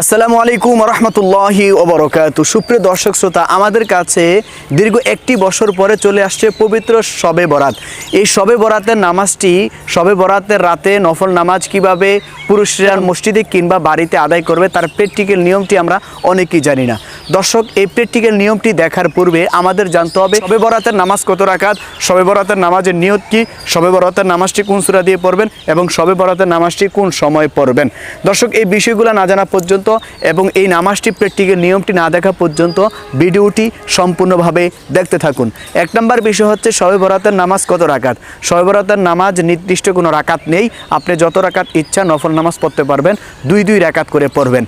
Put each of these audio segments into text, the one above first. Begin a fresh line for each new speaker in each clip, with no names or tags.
আসসালামু আলাইকুম রহমতুল্লাহি ওবরকাত। সুপ্রিয় দর্শক শ্রোতা, আমাদের কাছে দীর্ঘ একটি বছর পরে চলে আসছে পবিত্র শবে বরাত। এই শবে বরাতের নামাজটি, শবে বরাতের রাতে নফল নামাজ কীভাবে পুরুষরা মসজিদে কিংবা বাড়িতে আদায় করবে, তার প্র্যাকটিক্যাল নিয়মটি আমরা অনেকেই জানি না। দর্শক, এই প্র্যাকটিক্যাল নিয়মটি দেখার পূর্বে আমাদের জানতে হবে, শবে বরাতের নামাজ কত রাখাত শবে বরাতের নামাজের নিয়ত কি, শবে বরাতের নামাজটি কোন সুরা দিয়ে পড়বেন এবং শবে বরাতের নামাজটি কোন সময় পড়বেন। দর্শক, এই বিষয়গুলো না জানা পর্যন্ত এবং এই নামাজটি, প্র্যাকটিক্যাল নিয়মটি না দেখা পর্যন্ত ভিডিওটি সম্পূর্ণভাবে দেখতে থাকুন। এক নম্বর বিষয় হচ্ছে শবে বরাতের নামাজ কত রাখাত শবে বরাতের নামাজ নির্দিষ্ট কোনো রাকাত নেই, আপনি যত রাকাত ইচ্ছা নফল নামাজ পড়তে পারবেন, দুই দুই রাকাত করে পড়বেন।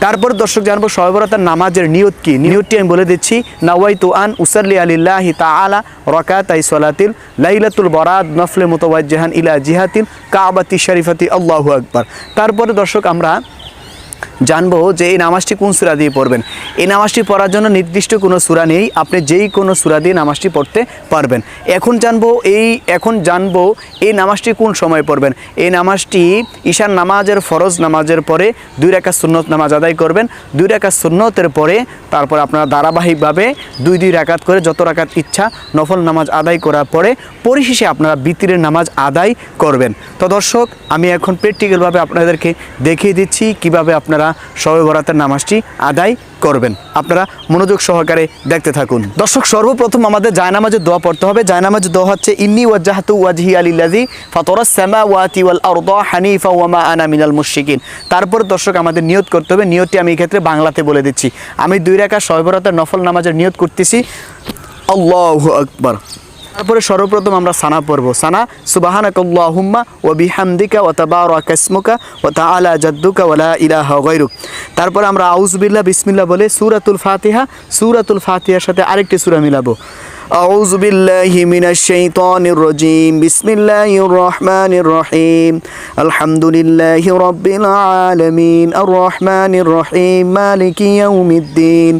তারপর দর্শক জানব সহবরতার নামাজের নিয়ত কি? নিয়তটি আমি বলে দিচ্ছি নাওয়াই তু আন উসাল্লি আলা তাআলা রকাতাই সলাতিল লাইলাতুল বরাদ নফলে মুতওয়াজ্জিহান ইলা জিহাতিল কাবাতি শরীফাতি আল্লাহু আকবার। তারপরে দর্শক আমরা জানব যে এই নামাজটি কোন সূরা দিয়ে পড়বেন। এই নামাজটি পড়ার জন্য নির্দিষ্ট কোনো সূরা নেই, আপনি যেই কোনো সূরা দিয়ে নামাজটি পড়তে পারবেন। এখন জানব এই, এখন জানব এই নামাজটি কোন সময় পড়বেন। এই নামাজটি ঈশান নামাজের ফরজ নামাজের পরে দুই রেখা সুন্নত নামাজ আদায় করবেন। দুই রেখা সুন্নতের পরে তারপর আপনারা ধারাবাহিকভাবে দুই দুই রাকাত করে যত রাকাত ইচ্ছা নফল নামাজ আদায় করার পরে পরিশেষে আপনারা বিতিরের নামাজ আদায় করবেন। তো দর্শক, আমি এখন প্র্যাকটিক্যালভাবে আপনাদেরকে দেখিয়ে দিচ্ছি কীভাবে আপনারা শবে বরাতের নামাজটি আদায় করবেন। আপনারা মনোযোগ সহকারে দেখতে থাকুন। দর্শক, সর্বপ্রথম আমাদের জায়নামাজের দোয়া পড়তে হবে। জায়নামাজের দোয়া হচ্ছে, ইন্নি ওয়াজাহাতু ওয়াজহি আলিল্লাজি ফাতরাস সামাওয়াতি ওয়াল আরদা হানিফা ওয়া মা আনা মিনাল মুশরিকিন। তারপর দর্শক, আমাদের নিয়ত করতে হবে। নিয়তটি আমি ক্ষেত্রে বাংলাতে বলে দিচ্ছি। আমি দুই রাকা শবে বরাতের নফল নামাজের নিয়ত করতেছি। আল্লাহু আকবার। তারপরে সর্বপ্রথম আমরা সানা পড়ব সানা সুবাহানাকাল্লাহুম্মা ওয়া বিহামদিকা ওয়া তাবারাকা ইসমুকা ওয়া তাআলা জাদ্দুকা ওয়া লা ইলাহা গায়রুক তারপরে আমরা আউযুবিল্লাহ বিসমিল্লাহ বলে সূরাতুল ফাতিহা সূরাতুল ফাতিহার সাথে আরেকটি সূরা মিলাবো أعوذ بالله من الشيطان الرجيم بسم الله الرحمن الرحيم الحمد لله رب العالمين الرحمن الرحيم مالك يوم الدين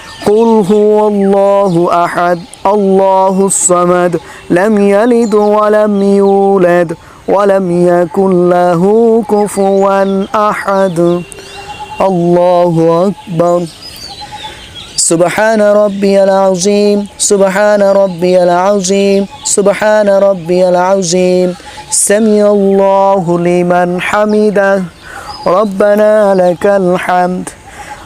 قل هو الله أحد الله الصمد لم يلد ولم يولد ولم يكن له كفوا أحد. الله أكبر. سبحان ربي العظيم سبحان ربي العظيم سبحان ربي العظيم. سمع الله لمن حمده. ربنا لك الحمد.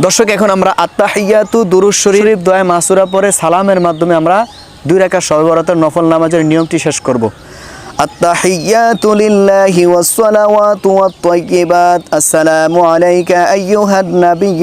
দর্শক এখন আমরা আত্মাহিয়াতু দুরুজ শরীফ দোয়া মাসুরা পরে সালামের মাধ্যমে আমরা দুই রাকাত শবে বরাতের নফল নামাজের নিয়মটি শেষ করব التحيات لله والصلوات والطيبات السلام عليك أيها النبي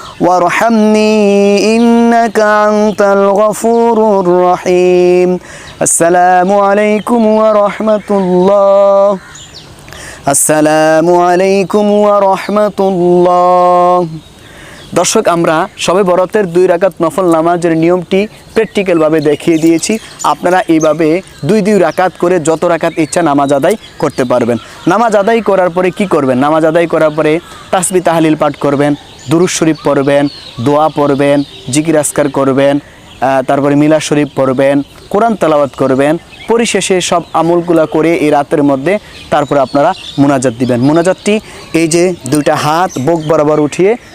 وارحمني إنك أنت الغفور রহিম। السلام عليكم ورحمة الله السلام عليكم ورحمة الله দর্শক, আমরা সবে বরতের দুই রাকাত নফল নামাজের নিয়মটি প্র্যাকটিক্যালভাবে দেখিয়ে দিয়েছি। আপনারা এইভাবে দুই দুই রাকাত করে যত রাকাত ইচ্ছা নামাজ আদায় করতে পারবেন। নামাজ আদায় করার পরে কি করবেন? নামাজ আদায় করার পরে তাসবি তাহালিল পাঠ করবেন দুরুজ শরীফ পড়বেন, দোয়া পড়বেন, জিকির আসকার করবেন তারপরে মিলা শরীফ পড়বেন, কোরআন তালাবাদ করবেন, পরিশেষে সব আমলগুলা করে এই রাতের মধ্যে তারপরে আপনারা মোনাজাত দিবেন। মোনাজাতটি এই যে দুইটা হাত, বুক বরাবর উঠিয়ে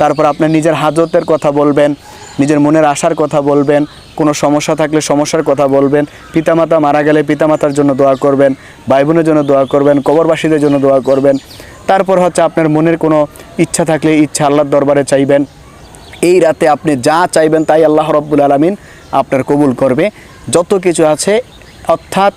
তারপর আপনি নিজের হাজতের কথা বলবেন, নিজের মনের আশার কথা বলবেন, কোনো সমস্যা থাকলে সমস্যার কথা বলবেন, পিতামাতা মারা গেলে পিতামাতার জন্য দোয়া করবেন ভাই বোনের জন্য দোয়া করবেন, কবরবাসীদের জন্য দোয়া করবেন। তারপর হচ্ছে আপনার মনের কোনো ইচ্ছা থাকলে ইচ্ছা আল্লাহর দরবারে চাইবেন। এই রাতে আপনি যা চাইবেন তাই আল্লাহ রব্বুল আলমিন আপনার কবুল করবে। যত কিছু আছে, অর্থাৎ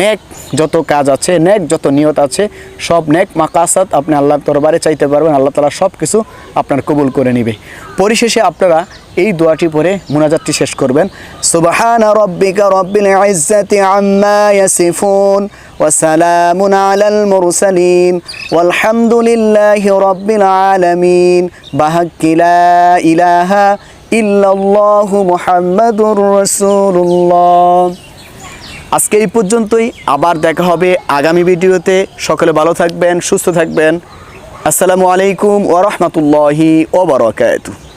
নেক যত কাজ আছে, নেক যত নিয়ত আছে, সব নেক মাকাসাত আপনি আল্লাহ তরবারে চাইতে পারবেন, আল্লাহ তালা সব কিছু আপনার কবুল করে নিবে। পরিশেষে আপনারা এই দোয়াটি পরে মোনাজাতটি শেষ করবেন। সুবাহান রব্বিকা রব্বিল ইজ্জাতি আম্মা ইয়াসিফুন ওয়া সালামুন আলাল মুরসালিন ওয়ালহামদুলিল্লাহি রব্বিল আলামিন। বাহাক্কি লা ইলাহা ইল্লাল্লাহু মুহাম্মাদুর রাসূলুল্লাহ। আজকে এই পর্যন্তই, আবার দেখা হবে আগামী ভিডিওতে। সকলে ভালো থাকবেন, সুস্থ থাকবেন। আসসালামু আলাইকুম ওরহমতুল্লাহি ওবরাকাতুহ